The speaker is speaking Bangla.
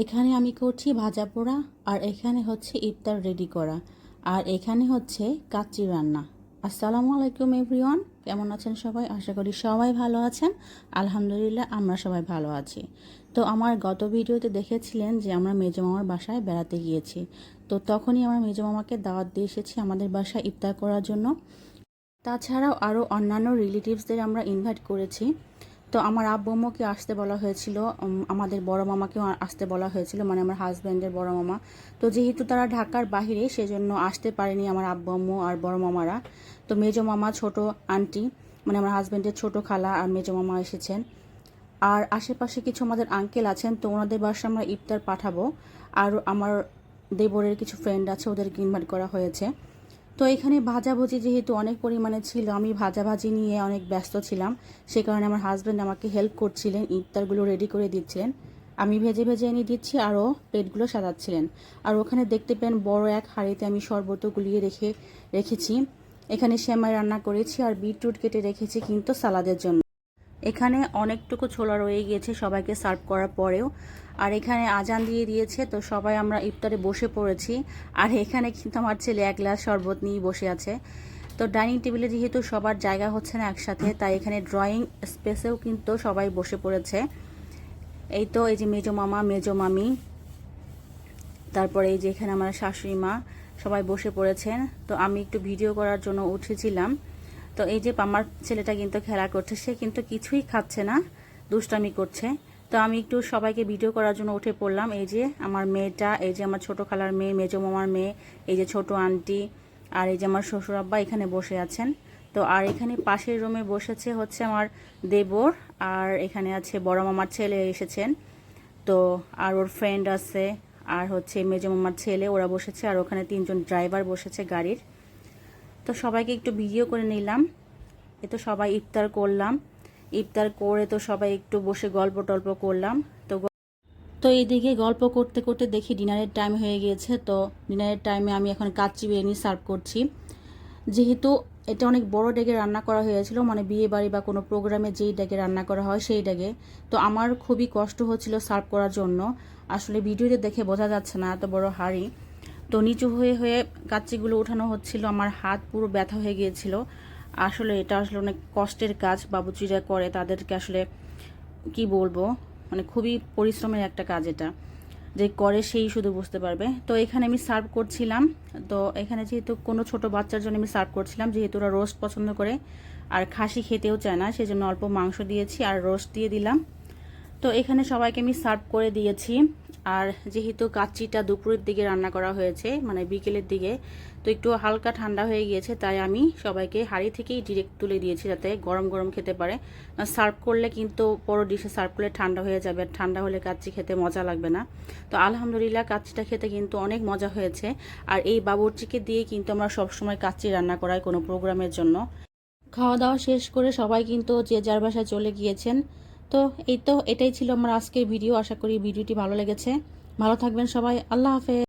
এখানে আমি করছি ভাজা পোড়া, আর এখানে হচ্ছে ইফতার রেডি করা। আর এখানে হচ্ছে কাচ্চি রান্না। আসসালামু আলাইকুম এভরিওয়ান কেমন আছেন সবাই? আশা করি সবাই ভালো আছেন। আলহামদুলিল্লাহ, আমরা সবাই ভালো আছি। তো আমার গত ভিডিওতে দেখেছিলেন যে আমরা মেজো মামার বাসায় বেড়াতে গিয়েছি। তো তখনই আমার মেজো মামাকে দাওয়াত দিয়ে এসেছি আমাদের বাসায় ইফতার করার জন্য। তাছাড়াও আরও অন্যান্য রিলেটিভসদের আমরা ইনভাইট করেছি। তো আমার আব্বু আম্মুকে আসতে বলা হয়েছিল আমাদের বড় মামাকেও আসতে বলা হয়েছিল মানে আমার হাজব্যান্ডের বড় মামা। তো যেহেতু তারা ঢাকার বাহিরে, সেজন্য আসতে পারেনি আমার আব্বু আম্মু আর বড় মামারা। তো মেজো মামা ছোট আন্টি মানে আমার হাজব্যান্ডের ছোট খালা আর মেজো মামা এসেছেন। আর আশেপাশে কিছু আমাদের আঙ্কেল আছেন, তো ওনাদের বাসায় আমরা ইফতার পাঠাবো। আর আমার দেবরের কিছু ফ্রেন্ড আছে, ওদেরকে ইনভাইট করা হয়েছে। তো এখানে ভাজাভুজি যেহেতু অনেক পরিমাণে ছিল, আমি ভাজাভাজি নিয়ে অনেক ব্যস্ত ছিলাম। সে কারণে আমার হাজব্যান্ড আমাকে হেল্প করছিলেন, ইফতারগুলো রেডি করে দিচ্ছিলেন। আমি ভেজে ভেজে এনে দিচ্ছি, আরও প্লেটগুলো সাজাচ্ছিলেন। আর ওখানে দেখতে পেন বড় এক হাঁড়িতে আমি শরবত গুলিয়ে রেখে, রেখেছি। এখানে শ্যামাই রান্না করেছি আর বিটরুট কেটে রেখেছি কিন্তু সালাদের জন্য। এখানে অনেকটুকু ছোলা রয়ে গিয়েছে সবাইকে সার্ভ করার পরেও। আর এখানে আজান দিয়ে দিয়েছে, তো সবাই আমরা ইফতারে বসে পড়েছি। আর এখানে কিন্তু আমার ছেলে এক গ্লাস শরবত নিয়ে বসে আছে। তো ডাইনিং টেবিলে যেহেতু সবার জায়গা হচ্ছে না একসাথে, তাই এখানে ড্রয়িং স্পেসেও কিন্তু সবাই বসে পড়েছে। এই তো, এই যে মেজো মামা, মেজো মামি। তারপরে এই যে এখানে আমার শাশুড়ি মা, সবাই বসে পড়েছেন। তো আমি একটু ভিডিও করার জন্য উঠেছিলাম। তো এই যে আমার ছেলেটা কিন্তু খেলা করছে, সে কিন্তু কিছুই খাচ্ছে না, দুষ্টামি করছে। তো আমি একটু সবাইকে ভিডিও করার জন্য উঠে পড়লাম। এই যে আমার মেয়েটা, এই যে আমার ছোট খালার মেয়ে, মেজো মামার মেয়ে, এই যে ছোট আন্টি, আর এই যে আমার শ্বশুর আব্বা এখানে বসে আছেন। তো আর এখানে পাশের রুমে বসেছে হচ্ছে আমার দেবর, আর এখানে আছে বড় মামার ছেলে এসেছেন। তো আর ওর ফ্রেন্ড আছে, আর হচ্ছে মেজো মামার ছেলে, ওরা বসেছে, আর ওখানে তিনজন ড্রাইভার বসেছে গাড়ির। তো সবাইকে একটু ভিডিও করে নিলাম। এ তো সবাই ইফতার করলাম। ইফতার করে তো সবাই একটু বসে গল্প টল্প করলাম। তো তো এইদিকে গল্প করতে করতে দেখি ডিনারের টাইম হয়ে গিয়েছে। তো ডিনারের টাইমে আমি এখন কাচ্চি বিরিয়ানি সার্ভ করছি। যেহেতু এটা অনেক বড় ডেগে রান্না করা হয়েছিল মানে বিয়ে বাড়ি বা কোনো প্রোগ্রামে যেই ডেগে রান্না করা হয় সেই ডেগে তো আমার খুবই কষ্ট হচ্ছিল সার্ভ করার জন্য। আসলে ভিডিওতে দেখে বোঝা যাচ্ছে না এত বড় হাঁড়ি। তো নিচু হয়ে হয়ে কাচ্চিগুলো ওঠানো হচ্ছিল। আমার হাত পুরো ব্যথা হয়ে গিয়েছিল। আসলে এটা আসলে অনেক কষ্টের কাজ। বাবুচিরা করে, তাদেরকে আসলে কি বলব? মানে খুবই পরিশ্রমের একটা কাজ এটা। যে করে সেই শুধু বুঝতে পারবে। তো এখানে আমি সার্ভ করছিলাম। তো এখানে যেহেতু কোনো ছোট বাচ্চার জন্য আমি সার্ভ করছিলাম, যেহেতু ওরা রোস্ট পছন্দ করে। আর খাসি খেতেও চায় না, সেজন্য অল্প মাংস দিয়েছি আর রোস্ট দিয়ে দিলাম। তো এখানে সবাইকে আমি সার্ভ করে দিয়েছি। আর যেহেতু কাচ্চিটা দুপুরের দিকে রান্না করা হয়েছে মানে বিকেলের দিকে, তো একটু হালকা ঠান্ডা হয়ে গিয়েছে, তাই আমি সবাইকে হাঁড়ি থেকেই ডিরেক্ট তুলে দিয়েছি যাতে গরম গরম খেতে পারে। সার্ভ করলে কিন্তু বড় ডিশে সার্ভ করলে ঠান্ডা হয়ে যাবে, আর ঠান্ডা হলে কাচ্চি খেতে মজা লাগবে না। তো আলহামদুলিল্লাহ কাচ্চিটা খেতে কিন্তু অনেক মজা হয়েছে। আর এই বাবুর্চিকে দিয়ে কিন্তু আমরা সবসময় কাচ্চি রান্না করাই কোনো প্রোগ্রামের জন্য। খাওয়া দাওয়া শেষ করে সবাই কিন্তু যে যার বাসায় চলে গিয়েছেন তো এই তো এটাই ছিল আমার আজকের ভিডিও আশা করি ভিডিওটি ভালো লেগেছে। ভালো থাকবেন সবাই। আল্লাহ হাফেজ।